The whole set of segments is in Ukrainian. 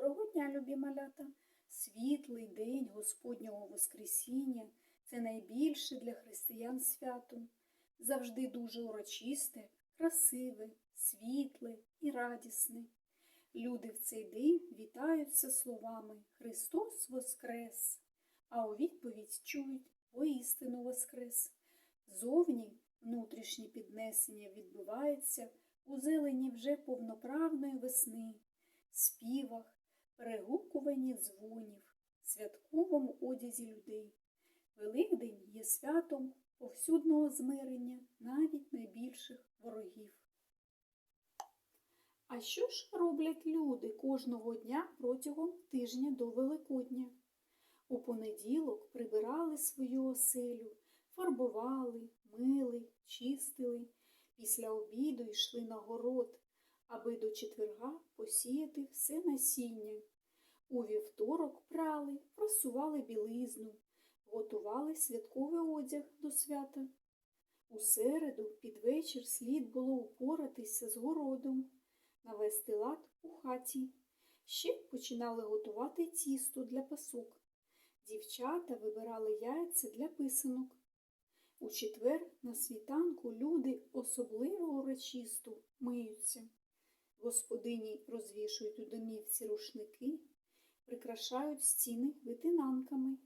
Доброго дня, любі малята! Світлий день Господнього Воскресіння це найбільше для християн свято. Завжди дуже урочисте, красиве, світле і радісне. Люди в цей день вітаються словами Христос Воскрес, а у відповідь чують воістину Воскрес. Зовні внутрішнє піднесення відбувається у зелені вже повноправної весни, співах, перегукуванні дзвонів, святковому одязі людей. Великдень є святом повсюдного змирення навіть найбільших ворогів. А що ж роблять люди кожного дня протягом тижня до Великодня? У понеділок прибирали свою оселю, фарбували, мили, чистили. Після обіду йшли на город, аби до четверга посіяти все насіння. У вівторок прали, просували білизну, готували святковий одяг до свята. У середу під вечір слід було упоратися з городом, навести лад у хаті. Ще починали готувати тісто для пасок. Дівчата вибирали яйця для писанок. У четвер на світанку люди особливо урочисто миються. Господині розвішують у домівці рушники, прикрашають стіни витинанками,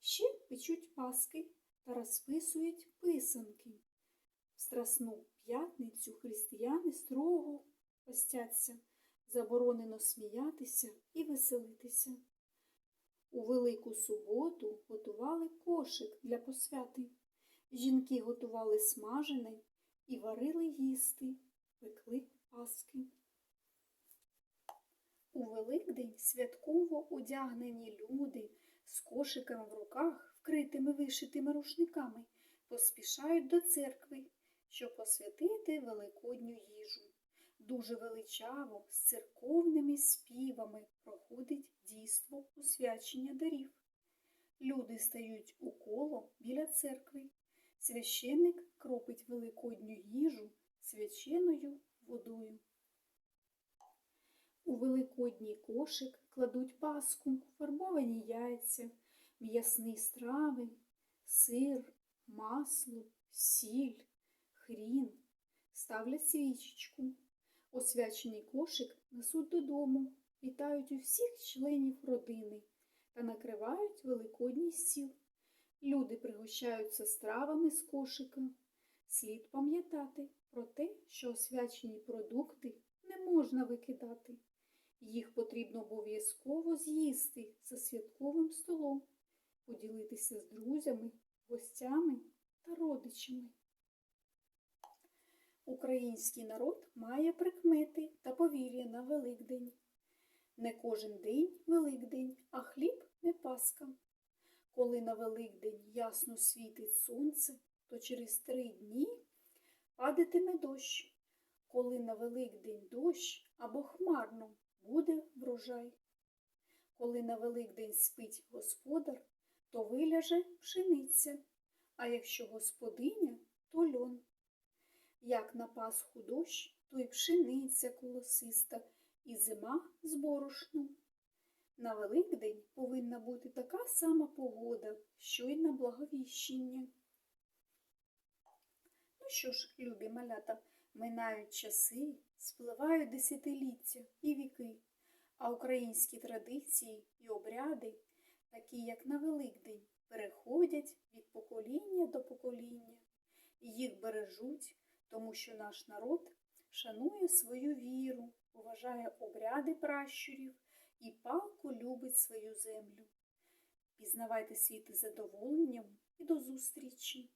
ще печуть паски та розписують писанки. В Страсну п'ятницю християни строго постяться, заборонено сміятися і веселитися. У Велику суботу готували кошик для посвяти. Жінки готували смажене і варили їсти, пекли паски. У Великдень святково одягнені люди з кошиками в руках, вкритими вишитими рушниками, поспішають до церкви, щоб посвятити великодню їжу. Дуже величаво з церковними співами проходить дійство освячення дарів. Люди стають у коло біля церкви. Священник кропить великодню їжу свяченою водою. У великодній кошик кладуть паску, фарбовані яйця, м'ясні страви, сир, масло, сіль, хрін, ставлять свічечку. Освячений кошик несуть додому, вітають усіх членів родини та накривають великодній стіл. Люди пригощаються стравами з кошика. Слід пам'ятати про те, що освячені продукти не можна викидати. Їх потрібно обов'язково з'їсти за святковим столом, поділитися з друзями, гостями та родичами. Український народ має прикмети та повір'я на Великдень. Не кожен день Великдень, а хліб не Пасха. Коли на Великдень ясно світить сонце, то через три дні падатиме дощ. Коли на Великдень дощ або хмарно буде врожай. Коли на Великдень спить господар, то виляже пшениця, а якщо господиня, то льон. Як на Пасху дощ, то й пшениця колосиста, і зима з борошном. На Великдень повинна бути така сама погода, що й на Благовіщення. Ну що ж, любі малята, минають часи, спливають десятиліття і віки, а українські традиції і обряди, такі як на Великдень, переходять від покоління до покоління. І їх бережуть, тому що наш народ шанує свою віру, поважає обряди пращурів і палко любить свою землю. Пізнавайте світ із задоволенням і до зустрічі!